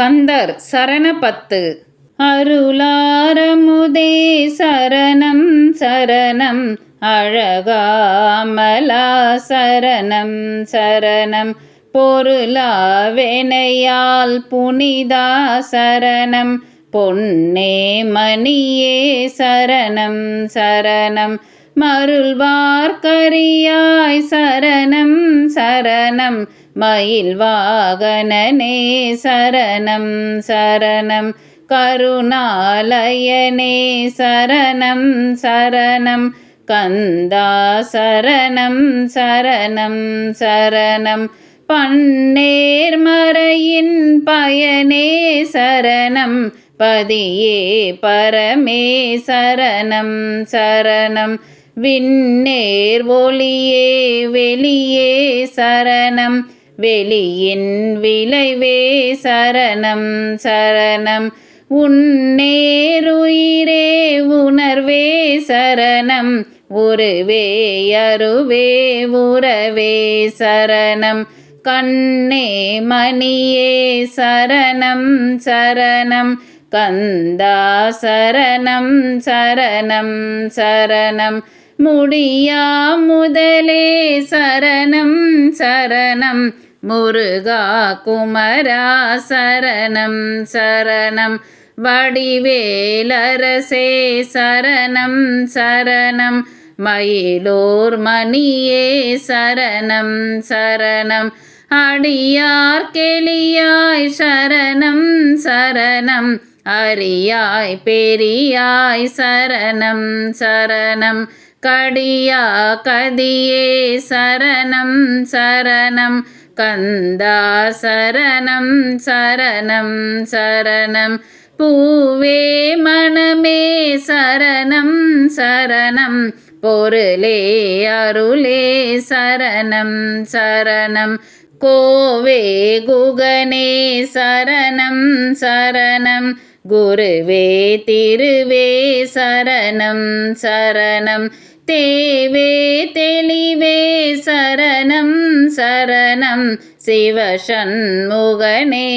கந்தர் சரணபத்து. அருளாரமுதே சரணம் சரணம். அழகாமலா சரணம் சரணம். பொருளாவெனையால் புனிதா சரணம். பொன்னே மணியே சரணம் சரணம். மருள்வார்க்கரியாய் சரணம் சரணம். மயில் வாகனே சரணம் சரணம். கருணாலயனே சரணம் சரணம். கந்தா சரணம் சரணம் சரணம். பன்னேர்மறையின் பயனே சரணம். பதியே பரமே சரணம் சரணம். விண்ணேர் ஒளியே வெளியே சரணம். வெளியின் விளைவே சரணம் சரணம். உன்னேருயிரே உணர்வே சரணம். உருவே அருவே உறவே சரணம். கண்ணே மணியே சரணம் சரணம். கந்தா சரணம் சரணம் சரணம். முடியா முதலே சரணம் சரணம். முருகா குமரா சரணம் சரணம் வடிவேலரசே சரணம் சரணம் மயிலோர் மணியே சரணம் சரணம் அடியார் கெளியாய் சரணம் சரணம் அரியாய் பெரியாய் சரணம் சரணம் கடியா கதியே சரணம் சரணம் கந்தா சரணம் சரணம் சரணம். பூவே மனமே சரணம் சரணம். பொருளே அருளே சரணம் சரணம். கோவே குகனே சரணம் சரணம். குருவே திருவே சரணம் சரணம். தேவே தெளிவே சரணம் சரணம் சிவசண்முகனே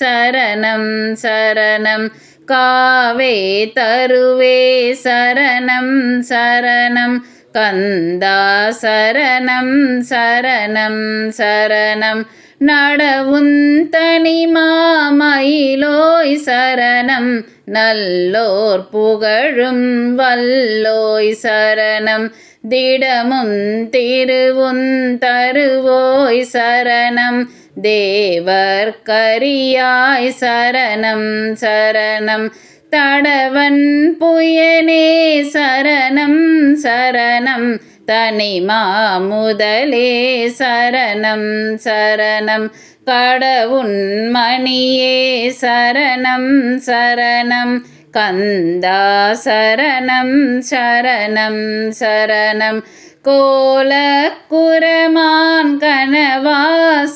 சரணம் சரணம் காவே தருவே சரணம் சரணம் கந்தா சரணம் சரணம் சரணம் நடவுந்தனி மாமயிலோய் சரணம் நல்லோர் புகழும் வல்லோய் சரணம் திடமும் திருவுன் தருவோய் சரணம் தேவர் கரியாய் சரணம் சரணம் தடவன் புயனே சரணம் சரணம் தனிமா முதலே சரணம் சரணம் கடவுன் மணியே சரணம் சரணம் கந்தா சரணம் சரணம் சரணம் கோலக்குரமான் கனவா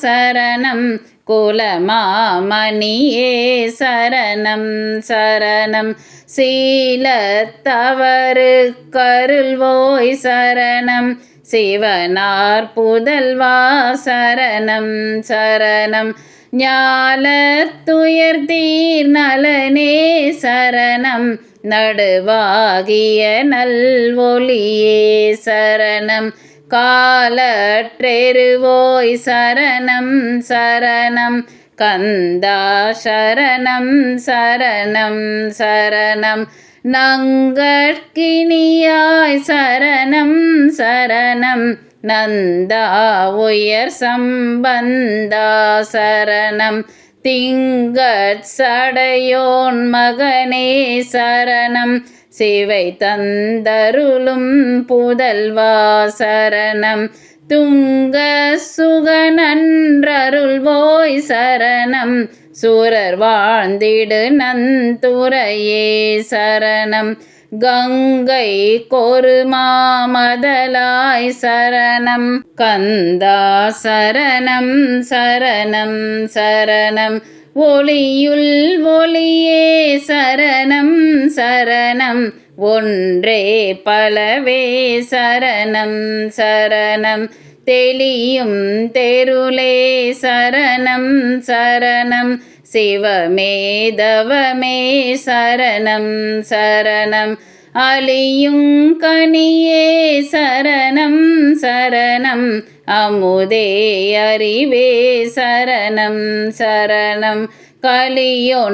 சரணம் குலமாமணியே சரணம் சரணம். சீலத்தவறு கருள்வோய் சரணம். சிவனார் புதல்வா சரணம் சரணம். ஞாலத்துயர் தீர் நலனே சரணம். நடுவாகிய நல்வொளியே சரணம். காலற்றெருவோய் சரணம் சரணம். கந்தா சரணம் சரணம் சரணம். நங்கட்கினியாய் சரணம் சரணம். நந்தா உயர் சம்பந்தா சரணம். திங்கட் சடையோன் மகனே சரணம். சிவை தந்தருளும் புதல்வா சரணம் துங்க சுகநன்றருள்வோய் சரணம். சூரர் வாழ்ந்திடு நந்துரையே சரணம். கங்கை கொருமாமதலாய் சரணம். கந்தா சரணம் சரணம் சரணம். ஒளியுள் ஒளியே சரணம் சரணம். ஒன்றே பலவே சரணம் சரணம். தெளியும் தெருளே சரணம் சரணம். சிவமே தவமே சரணம் சரணம். அலியும் கனியே சரணம் சரணம். அமுதே அறிவே சரணம் சரணம். கலியொன்றருள்வோய்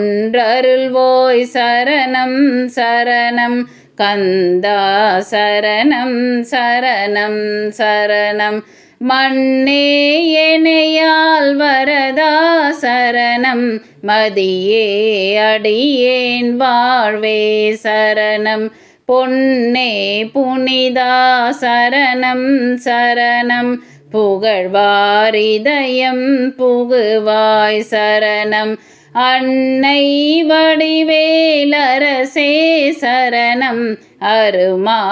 சரணம் சரணம். கந்தா சரணம் சரணம் சரணம். மண்ணே எனையால் வரதா சரணம். மதியே அடியேன் வாழ்வே சரணம். பொன்னே புனிதா சரணம் சரணம். புகழ்வாரிதயம் புகுவாய் சரணம். அன்னை வடிவேலரசே சரணம். அருமாமுகனே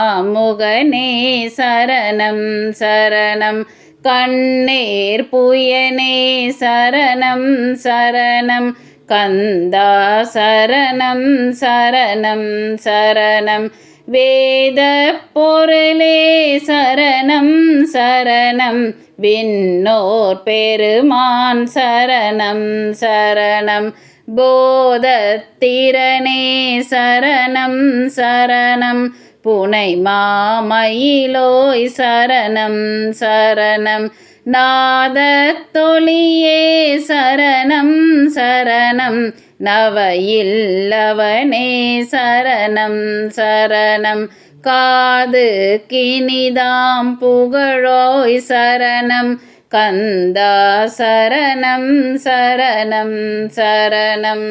சரணம் சரணம். கண்ணீர் புயனே சரணம் சரணம். கந்தா சரணம் சரணம் சரணம். வேத பொருளே சரணம் சரணம். விண்ணோர் பெருமான் சரணம் சரணம். போதத்திரனே சரணம் சரணம் புனை மாமயிலோய் சரணம் சரணம் நாதத்தொழியே சரணம் சரணம் நவையில்லவனே சரணம் சரணம் காது கினிதாம் புகழோய் சரணம் கந்தா சரணம் சரணம் சரணம்